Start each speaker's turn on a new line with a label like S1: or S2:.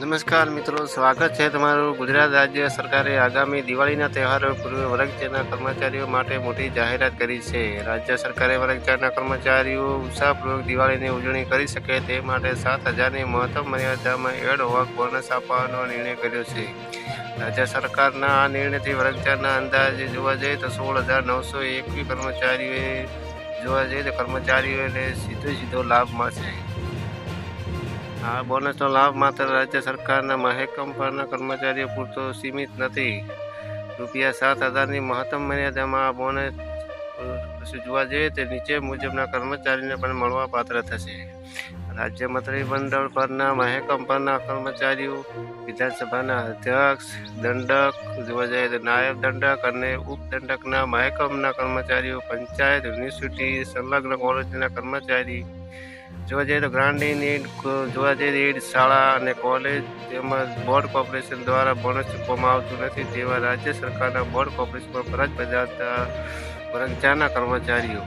S1: નમસ્કાર મિત્રો, સ્વાગત છે તમારું ગુજરાત રાજ્ય સરકારે આગામી દિવાળીના તહેવારો પૂર્વે વર્ગચેરના કર્મચારીઓ માટે મોટી જાહેરાત કરી છે. રાજ્ય સરકારે વર્ગચેરના કર્મચારીઓ ઉત્સાહપૂર્વક દિવાળીની ઉજવણી કરી શકે તે માટે સાત હજારની મહત્તમ મર્યાદામાં એડ વર્ક બોનસ આપવાનો નિર્ણય કર્યો છે. રાજ્ય સરકારના આ નિર્ણયથી વર્ગચારના અંદાજે જોવા જઈએ તો સોળ હજાર નવસો એકવીસ કર્મચારીઓએ, જોવા જઈએ તો કર્મચારીઓને સીધો સીધો લાભ મળશે. આ બોનસનો લાભ માત્ર રાજ્ય સરકારના મહેકમ પરના કર્મચારીઓ પૂરતો સીમિત નથી. રૂપિયા સાત હજારની મહત્તમ મર્યાદામાં આ બોનસ જોવા જઈએ તે નીચે મુજબના કર્મચારીને પણ મળવા પાત્ર થશે. રાજ્ય મંત્રીમંડળ પરના મહેકમ પરના કર્મચારીઓ, વિધાનસભાના અધ્યક્ષ, દંડક, જોવા જઈએ તો નાયબ દંડક અને ઉપદંડકના મહેકમના કર્મચારીઓ, પંચાયત, યુનિવર્સિટી, સંલગ્ન કોલેજના કર્મચારી જોવા જઈએ તો ગ્રાન્ડિંગ એડ જોવા જઈએ એડ શાળા અને કોલેજ તેમજ બોર્ડ કોર્પોરેશન દ્વારા બોનસ ચૂકવવામાં આવતું નથી તેવા રાજ્ય સરકારના બોર્ડ કોર્પોરેશનમાં ફરજ બજાવતા કર્મચારીના કર્મચારીઓ.